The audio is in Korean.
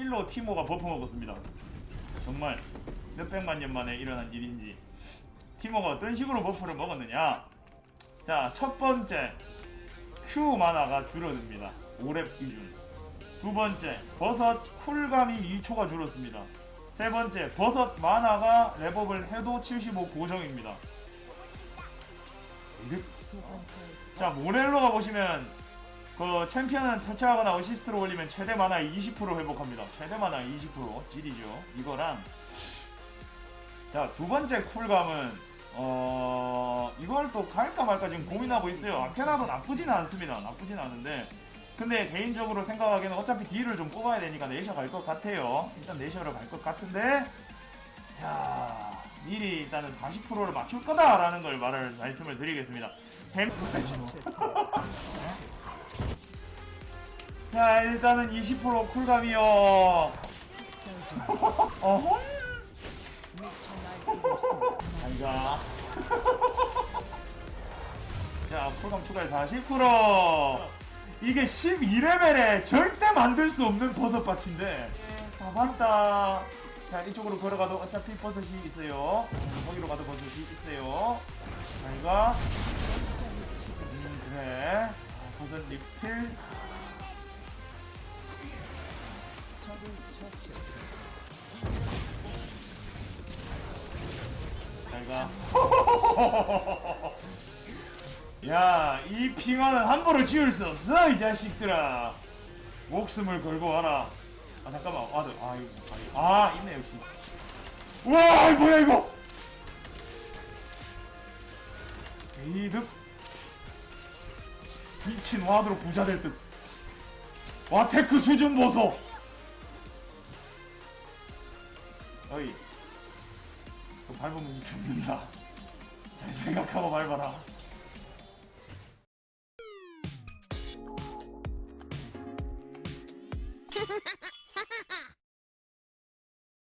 1로 티모가 버프 먹었습니다. 정말 몇백만 년 만에 일어난 일인지. 티모가 어떤 식으로 버프를 먹었느냐? 자 첫 번째. Q 만화가 줄어듭니다. 5렙 기준. 두 번째. 버섯 쿨감이 2초가 줄었습니다. 세 번째. 버섯 만화가 랩업을 해도 75 고정입니다. 자 모렐로가 보시면 그 챔피언은 터치하거나 어시스트로 올리면 최대 만화 20% 회복합니다. 최대 만화 20% 딜이죠. 이거랑 자 두 번째 쿨감은 어 이걸 또 갈까 말까 지금 고민하고 있어요. 아케나도 나쁘진 않습니다. 나쁘진 않은데 근데 개인적으로 생각하기에는 어차피 딜을 좀 뽑아야 되니까 네이셔 갈 것 같아요. 일단 네이셔로 갈 것 같은데 자 미리 일단은 40%를 맞출 거다라는 걸 말을 말씀을 드리겠습니다. 뱀 자 일단은 20% 쿨감이요. 어허 아이가 자 쿨감 추가해 40% 이게 12레벨에 절대 만들 수 없는 버섯 밭인데. 다 봤다. 자 이쪽으로 걸어가도 어차피 버섯이 있어요. 거기로 가도 버섯이 있어요. 아이가 음 그래. 아, 버섯 리필 잘가. 야, 이 핑화는 함부로 지울 수 없어, 이 자식들아. 목숨을 걸고 와라. 아, 잠깐만. 아, 네. 아, 이거. 아, 아, 있네, 역시. 우와, 뭐야, 이거! 에이득. 미친 와드로 부자 될 듯. 와, 테크 수준 보소! 어이. 그 밟으면 죽는다. 잘 생각하고 밟아라.